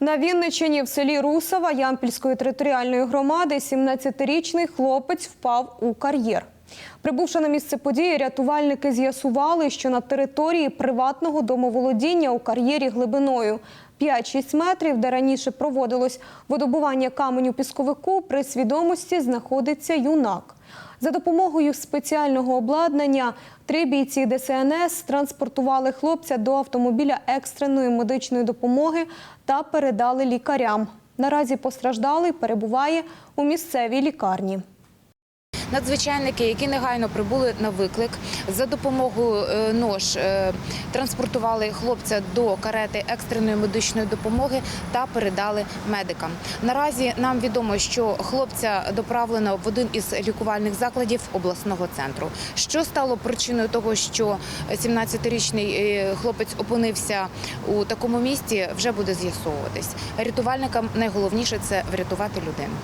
На Вінниччині в селі Русова Ямпільської територіальної громади 17-річний хлопець впав у кар'єр. Прибувши на місце події, рятувальники з'ясували, що на території приватного домоволодіння у кар'єрі глибиною 5-6 метрів, де раніше проводилось видобування каменю пісковику, при свідомості знаходиться юнак. За допомогою спеціального обладнання три бійці ДСНС транспортували хлопця до автомобіля екстреної медичної допомоги та передали лікарям. Наразі постраждалий перебуває у місцевій лікарні. Надзвичайники, які негайно прибули на виклик, за допомогою е, нож е, транспортували хлопця до карети екстреної медичної допомоги та передали медикам. Наразі нам відомо, що хлопця доправлено в один із лікувальних закладів обласного центру. Що стало причиною того, що 17-річний е, хлопець опинився у такому місці, вже буде з'ясовуватись. Рятувальникам найголовніше це врятувати людину.